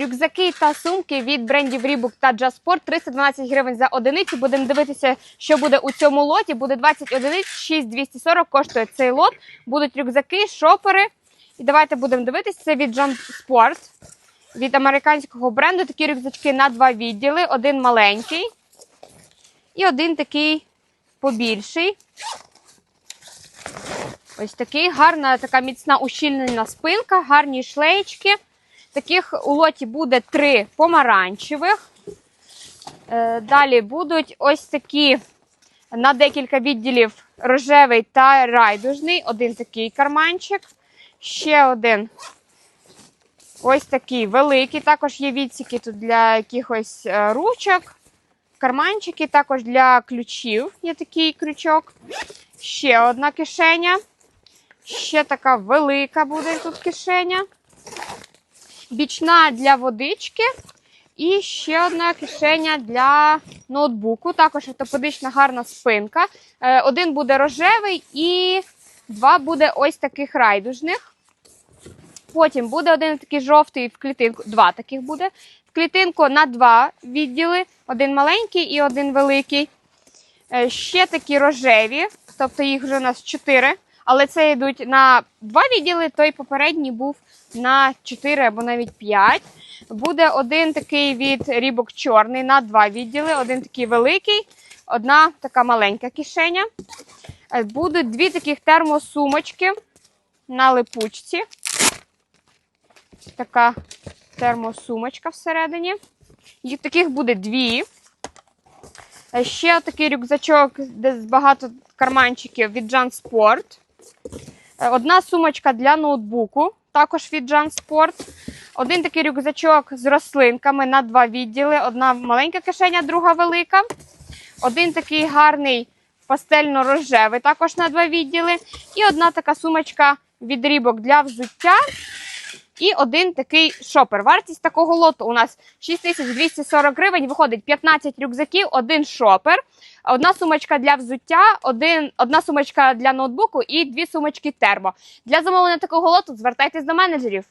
Рюкзаки та сумки від брендів Reebok та JustSport 312 гривень за одиницю. Будемо дивитися, що буде у цьому лоті. Буде 20 одиниць, 6240 коштує цей лот. Будуть рюкзаки, шопери. І давайте будемо дивитися. Це від JustSport, від американського бренду. Такі рюкзачки на два відділи. Один маленький і один такий побільший. Ось такий гарна, така міцна ущільнена спинка, гарні шлеєчки. Таких у лоті буде три помаранчевих. Е, Далі будуть ось такі на декілька відділів рожевий та райдужний. Один такий карманчик. Ще один ось такий великий. Також є відсіки тут для якихось е, ручок. Карманчики також для ключів є такий крючок. Ще одна кишеня. Ще така велика буде тут кишеня. Бічна для водички. І ще одна кишеня для ноутбуку. Також ортопедична гарна спинка. Е, Один буде рожевий і два буде ось таких райдужних. Потім буде один такий жовтий в клітинку, два таких буде. В клітинку на два відділи: один маленький і один великий. Е, Ще такі рожеві, тобто їх вже у нас чотири. Але це йдуть на два відділи, той попередній був на 4 або навіть 5. Буде один такий від рібок чорний на два відділи, один такий великий, одна така маленька кишеня. Е, Будуть дві таких термосумочки на липучці. Така термосумочка всередині. Їх таких буде дві. Е, Ще такий рюкзачок, де багато карманчиків від Jan Sport. Е, Одна сумочка для ноутбуку, також від Jan Sport. Один такий рюкзачок з рослинками на два відділи. Одна маленька кишеня, друга велика. Один такий гарний пастельно-рожевий, також на два відділи. І одна така сумочка від рібок для взуття. І один такий шопер. Вартість такого лоту у нас 6240 гривень. Виходить 15 рюкзаків, один шопер, одна сумочка для взуття, один, одна сумочка для ноутбуку і дві сумочки термо. Для замовлення такого лоту звертайтесь до менеджерів.